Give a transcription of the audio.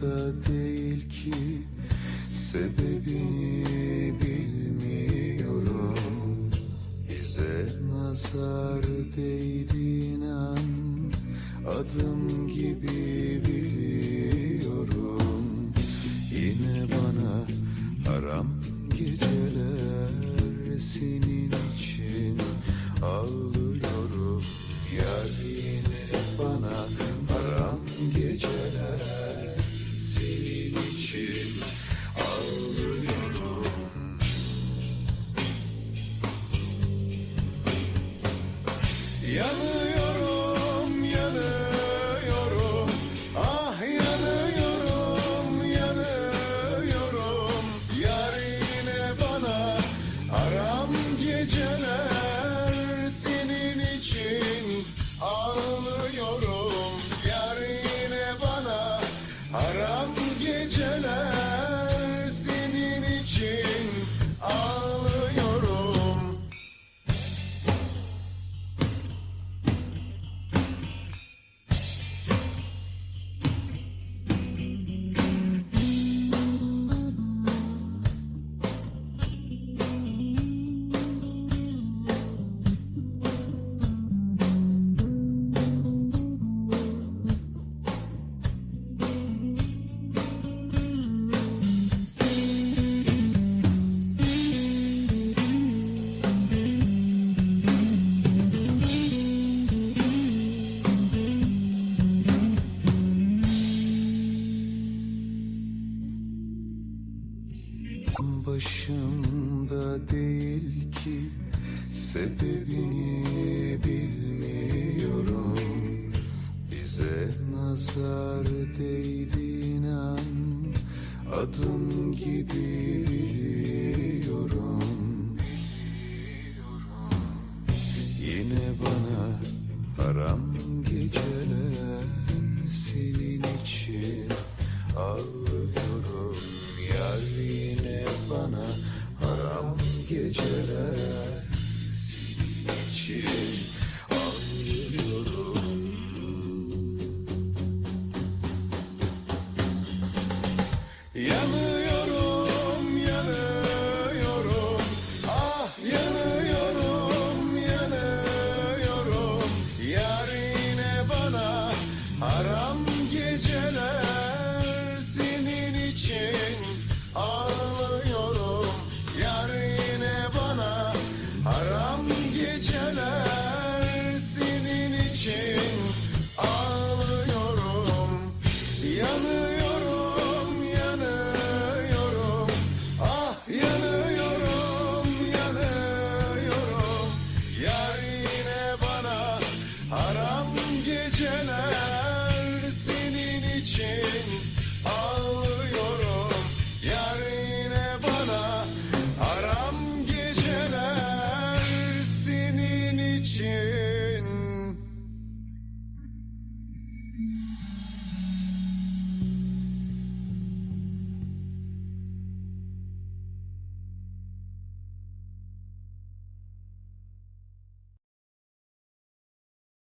başımda değil ki Sebebini bilmiyorum. Bize nazar değdi inan Adım gibi biliyorum. Yine bana haram geceler Senin için ağlıyorum. Yar geceler başımda değil ki sebebini bilmiyorum. Bize nazar değdi inan adım gibi biliyorum yine bana haram geceler Ağlıyorum yar yine bana haram geceler. Senin için ağlıyorum Yanıyorum, yanıyorum. Ah yanıyorum, yanıyorum. Yar yine bana haram